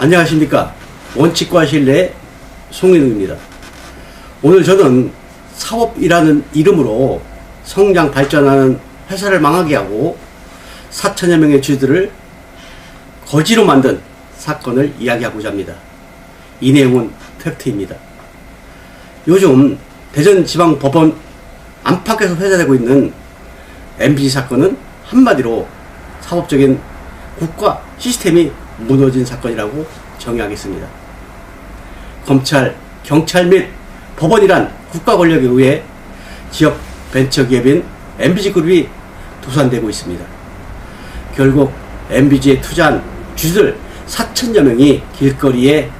안녕하십니까. 원칙과 신뢰 송인우입니다. 오늘 저는 사업이라는 이름으로 성장 발전하는 회사를 망하게 하고 4천여 명의 주들을 거지로 만든 사건을 이야기하고자 합니다. 이 내용은 팩트입니다. 요즘 대전지방법원 안팎에서 회자되고 있는 MBC 사건은 한마디로 사법적인 국가 시스템이 무너진 사건이라고 정의하겠습니다. 검찰, 경찰 및 법원이란 국가 권력에 의해 지역 벤처기업인 MBG그룹이 도산되고 있습니다. 결국 MBG에 투자한 주들 4천여 명이 길거리에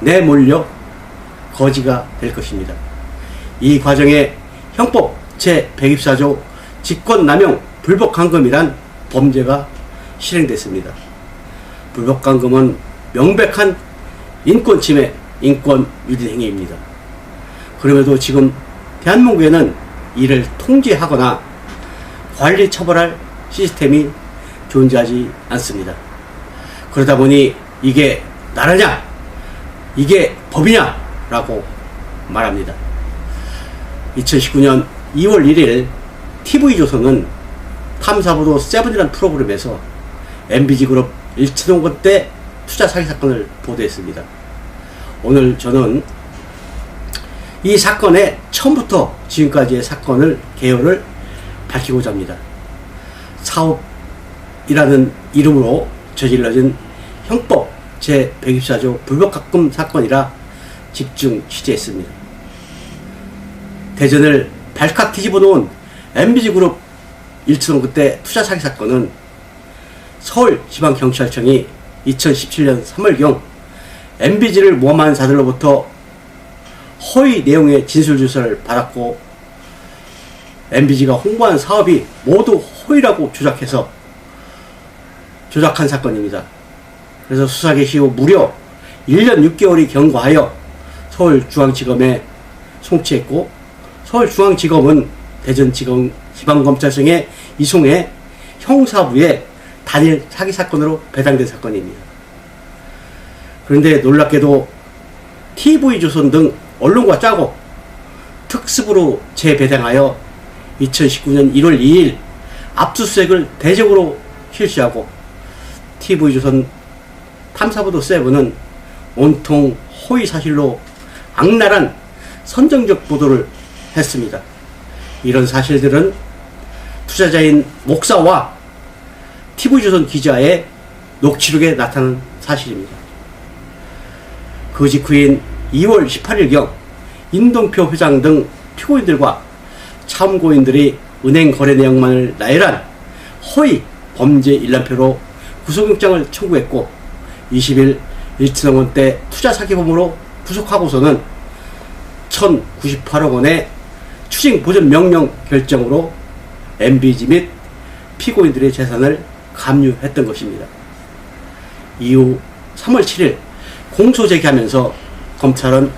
내몰려 거지가 될 것입니다. 이 과정에 형법 제124조 직권남용 불법강금이란 범죄가 실행됐습니다. 불법강금은 명백한 인권 침해, 인권 유린 행위입니다. 그럼에도 지금 대한민국에는 이를 통제하거나 관리 처벌할 시스템이 존재하지 않습니다. 그러다 보니 이게 나라냐? 이게 법이냐? 라고 말합니다. 2019년 2월 1일 TV조선은 탐사보도 세븐이라는 프로그램에서 MBG그룹 일치동건 때 투자 사기 사건을 보도했습니다. 오늘 저는 이 사건의 처음부터 지금까지의 사건을 개요를 밝히고자 합니다. 사업이라는 이름으로 저질러진 형법 제124조 불법각금 사건이라 집중 취재했습니다. 대전을 발칵 뒤집어 놓은 MBG그룹 일치동 그때 투자 사기 사건은 서울 지방경찰청이 2017년 3월경 MBG를 모함한 자들로부터 허위 내용의 진술 주서를 받았고 MBG가 홍보한 사업이 모두 허위라고 조작해서 조작한 사건입니다. 그래서 수사 개시 후 무려 1년 6개월이 경과하여 서울중앙지검에 송치했고 서울중앙지검은 대전지검 지방검찰청에 이송해 형사부에 단일 사기 사건으로 배당된 사건입니다. 그런데 놀랍게도 TV조선 등 언론과 짜고 특수부로 재배당하여 2019년 1월 2일 압수수색을 대적으로 실시하고 TV조선 탐사보도 세븐은 온통 허위 사실로 악랄한 선정적 보도를 했습니다. 이런 사실들은 투자자인 목사와 TV조선 기자의 녹취록에 나타난 사실입니다. 그 직후인 2월 18일경 임동표 회장 등 피고인들과 참고인들이 은행 거래 내용만을 나열한 허위 범죄 일람표로 구속영장을 청구했고 20일 일치동원 때 투자 사기범으로 구속하고서는 1098억 원의 추징 보전 명령 결정으로 MBG 및 피고인들의 재산을 감유했던 것입니다. 이후 3월 7일 공소 제기하면서 검찰은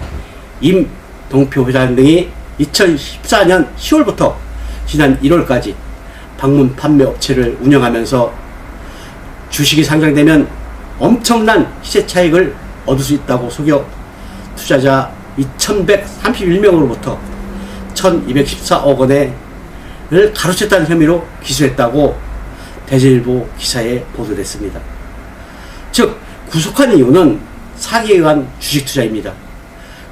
임동표 회장 등이 2014년 10월부터 지난 1월까지 방문 판매 업체를 운영하면서 주식이 상장되면 엄청난 시세 차익을 얻을 수 있다고 속여 투자자 2131명으로부터 1214억 원을 가로챘다는 혐의로 기소했다고 대전일보 기사에 보도됐습니다. 즉 구속한 이유는 사기에 의한 주식 투자입니다.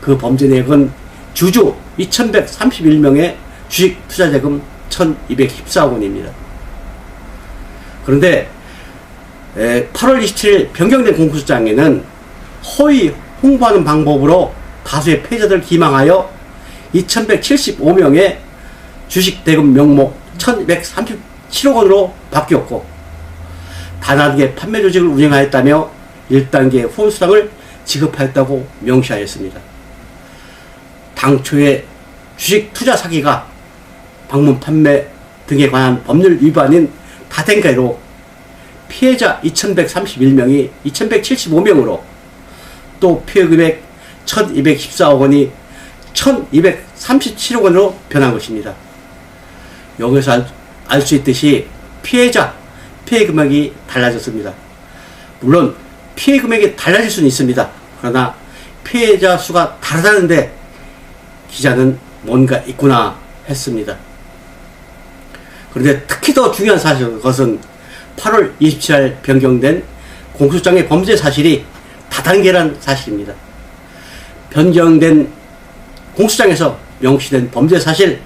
그 범죄 내역은 주주 2131명의 주식 투자 자금 1214억 원입니다. 그런데 8월 27일 변경된 공소장에는 허위 홍보하는 방법으로 다수의 패자들을 기망하여 2175명의 주식 대금 명목 1237억 원으로 바뀌었고 단하게 판매 조직을 운영하였다며 1단계 후원수당을 지급하였다고 명시하였습니다. 당초에 주식 투자 사기가 방문 판매 등에 관한 법률 위반인 다된가로 피해자 2131명이 2175명으로 또 피해 금액 1214억 원이 1237억 원으로 변한 것입니다. 여기서 알 수 있듯이 피해자, 피해 금액이 달라졌습니다. 물론 피해 금액이 달라질 수는 있습니다. 그러나 피해자 수가 다르다는데 기자는 뭔가 있구나 했습니다. 그런데 특히 더 중요한 사실 것은 8월 27일 변경된 공소장의 범죄 사실이 다단계란 사실입니다. 변경된 공소장에서 명시된 범죄 사실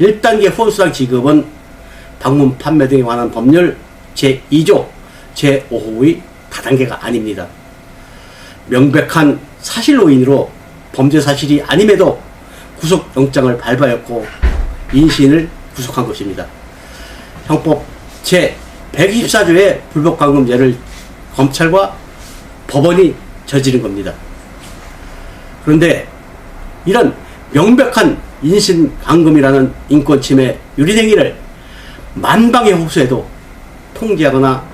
1단계 후원수당 지급은 방문 판매 등에 관한 법률 제2조 제5호의 다단계가 아닙니다. 명백한 사실로 인으로 범죄 사실이 아님에도 구속영장을 발부하였고 인신을 구속한 것입니다. 형법 제 124조의 불법강금죄를 검찰과 법원이 저지른 겁니다. 그런데 이런 명백한 인신강금이라는 인권침해 유리행위를 만방에 호소해도 통제하거나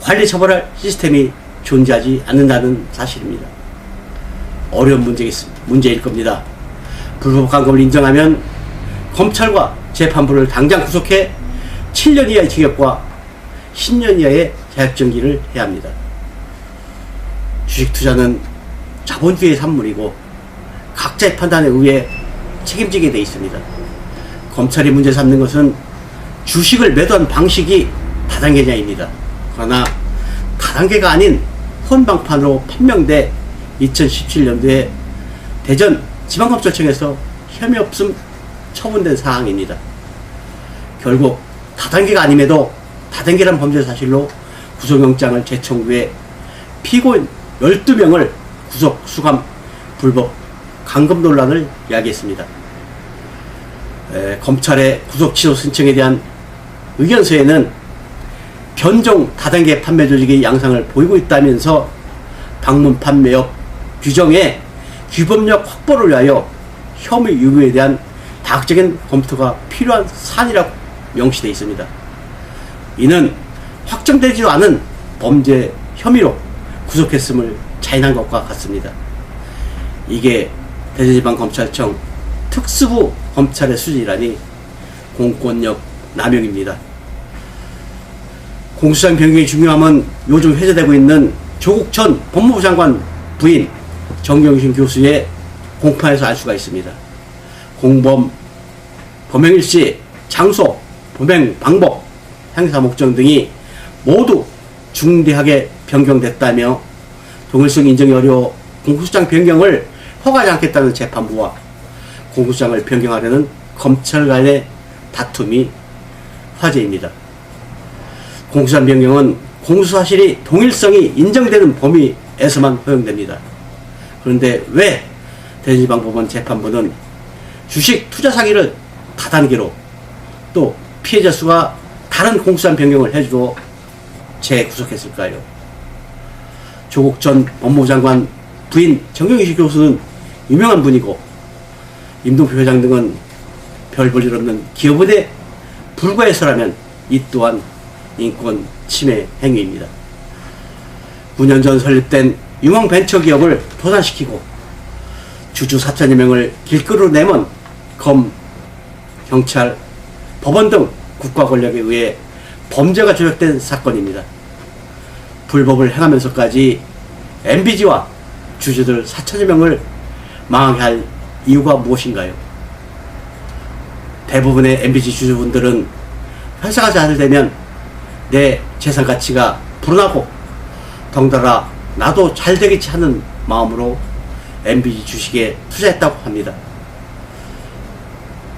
관리 처벌할 시스템이 존재하지 않는다는 사실입니다. 어려운 문제, 문제일 겁니다. 불법 강금을 인정하면 검찰과 재판부를 당장 구속해 7년 이하의 징역과 10년 이하의 자격정지를 해야 합니다. 주식 투자는 자본주의의 산물이고 각자의 판단에 의해 책임지게 돼 있습니다. 검찰이 문제 삼는 것은 주식을 매도한 방식이 다단계냐입니다. 그러나 다단계가 아닌 헌방판으로 판명돼 2017년도에 대전 지방검찰청에서 혐의 없음 처분된 사항입니다. 결국 다단계가 아님에도 다단계란 범죄 사실로 구속영장을 재청구해 피고인 12명을 구속, 수감, 불법, 강금 논란을 야기했습니다. 에, 검찰의 구속 취소 신청에 대한 의견서에는 견종 다단계 판매 조직의 양상을 보이고 있다면서 방문 판매업 규정에 규범력 확보를 위하여 혐의 유무에 대한 다각적인 검토가 필요한 사안이라고 명시되어 있습니다. 이는 확정되지도 않은 범죄 혐의로 구속했음을 자인한 것과 같습니다. 이게 대전지방검찰청 특수부 검찰의 수준이라니 공권력 남용입니다. 공수장 변경의 중요함은 요즘 회자되고 있는 조국 전 법무부 장관 부인 정경심 교수의 공판에서 알 수가 있습니다. 공범, 범행일시, 장소, 범행 방법, 행사 목적 등이 모두 중대하게 변경됐다며 동일성 인정이 어려워 공수장 변경을 허가하지 않겠다는 재판부와 공수장을 변경하려는 검찰 간의 다툼이 화제입니다. 공수장 변경은 공수사실이 동일성이 인정되는 범위에서만 허용됩니다. 그런데 왜 대전지방법원 재판부는 주식 투자 사기를 다단계로 또 피해자 수가 다른 공수한 변경을 해주고 재구속했을까요? 조국 전 법무부 장관 부인 정경희 교수는 유명한 분이고 임동표 회장 등은 별 볼일 없는 기업원에 불과해서라면 이 또한 인권 침해 행위입니다. 9년 전 설립된 유망 벤처 기업을 도산시키고 주주 4천여 명을 길거리로 내몬 검, 경찰, 법원 등 국가 권력에 의해 범죄가 조작된 사건입니다. 불법을 행하면서까지 MBG와 주주들 4천여 명을 망하게 할 이유가 무엇인가요? 대부분의 MBG 주주분들은 회사가 잘 되면 내 재산 가치가 불어나고 덩달아 나도 잘 되겠지 하는 마음으로 MBG 주식에 투자했다고 합니다.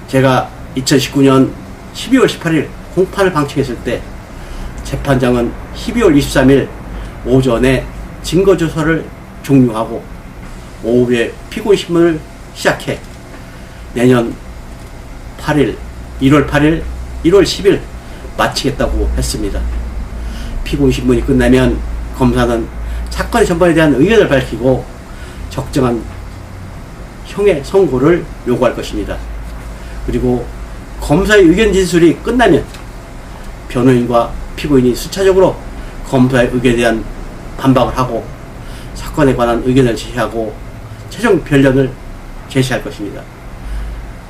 제가 2019년 12월 18일 공판을 방치했을 때 재판장은 12월 23일 오전에 증거조사를 종료하고 오후에 피고인 신문을 시작해 내년 8일, 1월 8일, 1월 10일 마치겠다고 했습니다. 피고인 신문이 끝나면 검사는 사건 전반에 대한 의견을 밝히고 적정한 형의 선고를 요구할 것입니다. 그리고 검사의 의견 진술이 끝나면 변호인과 피고인이 수차적으로 검사의 의견에 대한 반박을 하고 사건에 관한 의견을 제시하고 최종 변론을 제시할 것입니다.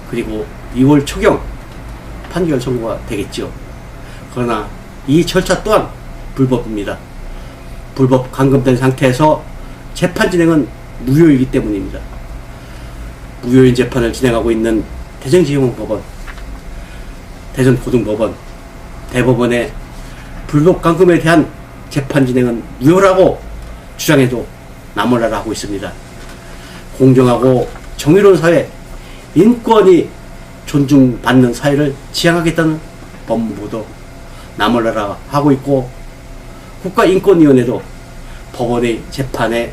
그리고 2월 초경 판결 선고가 되겠죠. 그러나 이 절차 또한 불법입니다. 불법 감금된 상태에서 재판 진행은 무효이기 때문입니다. 무효인 재판을 진행하고 있는 대전지형법원, 대전고등법원, 대법원의 불법 감금에 대한 재판 진행은 무효라고 주장해도 나몰라라 하고 있습니다. 공정하고 정의로운 사회, 인권이 존중받는 사회를 지향하겠다는 법무부도 나몰라라 하고 있고 국가인권위원회도 법원의 재판에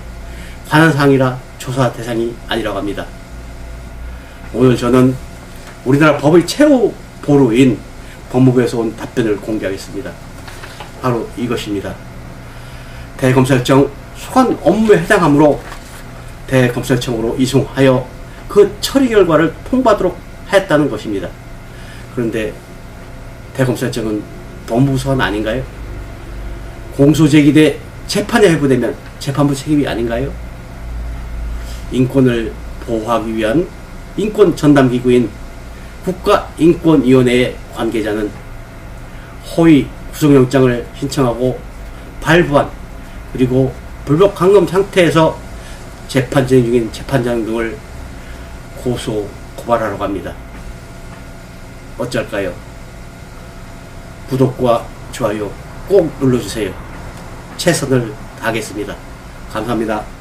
관한 사항이라 조사 대상이 아니라고 합니다. 오늘 저는 우리나라 법의 최후 보루인 법무부에서 온 답변을 공개하겠습니다. 바로 이것입니다. 대검찰청 소관 업무에 해당하므로 대검찰청으로 이송하여 그 처리 결과를 통보하도록 하였다는 것입니다. 그런데 대검찰청은 법무부 소관 아닌가요? 공소 제기돼 재판에 회부되면 재판부 책임이 아닌가요? 인권을 보호하기 위한 인권 전담 기구인 국가인권위원회의 관계자는 허위 구속영장을 신청하고 발부한 그리고 불법 감금 상태에서 재판 진행 중인 재판장 등을 고소 고발하라고 합니다. 어쩔까요? 구독과 좋아요 꼭 눌러주세요. 최선을 다하겠습니다. 감사합니다.